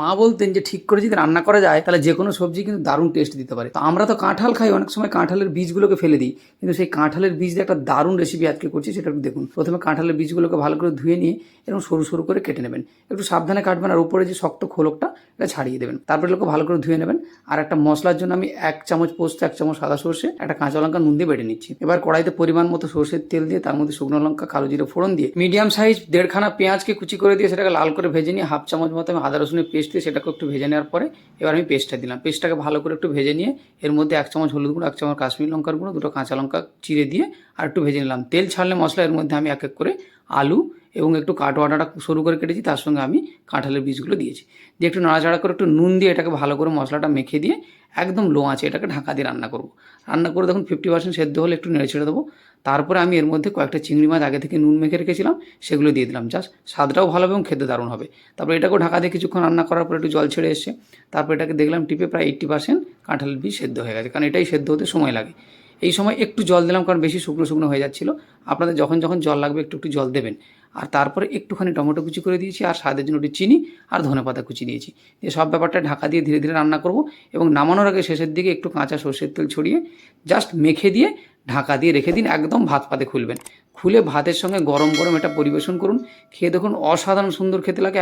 মা বলতেন যে, ঠিক করে যদি রান্না করা যায়, তাহলে যে কোনো সবজি কিন্তু দারুণ টেস্ট দিতে পারে। তো আমরা তো কাঁঠাল খাই, অনেক সময় কাঁঠালের বীজগুলোকে ফেলে দিই। কিন্তু সেই কাঁঠালের বীজ দিয়ে একটা দারুণ রেসিপি আজকে করছি, সেটা একটু দেখুন। প্রথমে কাঁঠালের বীজগুলোকে ভালো করে ধুয়ে নিয়ে এরকম সরু সরু করে কেটে নেবেন। একটু সাবধানে কাটবেন, আর উপরে যে শক্ত খোলকটা, এটা ছাড়িয়ে দেবেন। তারপরে এগুলোকে ভালো করে ধুয়ে নেবেন। আর একটা মশলার জন্য আমি এক চামচ পোস্ত, এক চামচ সাদা সর্ষে, একটা কাঁচা লঙ্কা, নুন দিয়ে বেটে নিচ্ছি। এবার কড়াইতে পরিমাণ মতো সর্ষের তেল দিয়ে, তার মধ্যে শুকনো লঙ্কা, কালো জিরে, ফোড়ন দিয়ে, মিডিয়াম সাইজ দেড়খানা পেঁয়াজকে কুচি করে দিয়ে সেটাকে লাল করে ভেজে নিয়ে, হাফ চামচ মতো আমি আদা রসুনের পেস্ট দিয়ে সেটাকে একটু ভেজে নেওয়ার পরে এবার আমি পেস্টটা দিলাম। পেস্টটাকে ভালো করে একটু ভেজে নিয়ে এর মধ্যে এক চামচ হলুদ গুঁড়ো, এক চামচ কাশ্মীর লঙ্কার গুঁড়ো, দুটো কাঁচা লঙ্কা চিরে দিয়ে আর একটু ভেজে নিলাম। তেল ছাড়লে মশলা এর মধ্যে আমি এক এক করে আলু এবং একটু কাটোয়াটাটা সরু করে কেটেছি, তার সঙ্গে আমি কাঁঠালের বীজগুলো দিয়েছি। দিয়ে একটু নাড়াচাড়া করে একটু নুন দিয়ে এটাকে ভালো করে মশলাটা মেখে দিয়ে একদম লো আছে এটাকে ঢাকা দিয়ে রান্না করব। রান্না করে দেখুন ফিফটি পার্সেন্ট সেদ্ধ হলে একটু নেড়ে ছেড়ে দেবো। তারপরে আমি এর মধ্যে কয়েকটা চিংড়ি মাছ আগে থেকে নুন মেখে রেখেছিলাম, সেগুলো দিয়ে দিলাম। জাস্ট স্বাদটাও ভালো হবে এবং খেতে দারুণ হবে। তারপরে এটাকেও ঢাকা দিয়ে কিছুক্ষণ রান্না করার পর একটু জল ছেড়ে এসছে। তারপর এটাকে দেখলাম টিপে প্রায় এইট্টি পার্সেন্ট কাঁঠালের বীজ সেদ্ধ হয়ে গেছে, কারণ এটাই সেদ্ধ হতে সময় লাগে। এই সময় একটু জল দিলাম, কারণ বেশি শুকনো শুকনো হয়ে যাচ্ছিল। আপনাদের যখন যখন জল লাগবে একটু একটু জল দেবেন। আর তারপরে একটুখানি টমেটো কুচি করে দিয়েছি আর স্বাদের জন্য একটু চিনি আর ধনে পাতা কুচি দিয়েছি দিয়ে সব ব্যাপারটা ঢাকা দিয়ে ধীরে ধীরে রান্না করব এবং নামানোর আগে শেষের দিকে একটু কাঁচা সর্ষের তেল ছড়িয়ে জাস্ট মেখে দিয়ে ঢাকা দিয়ে রেখে দিন, একদম ভাত পাতে খুলবেন। খুলে ভাতের সঙ্গে গরম গরম এটা পরিবেশন করুন। খেয়ে দেখুন অসাধারণ সুন্দর খেতে লাগে।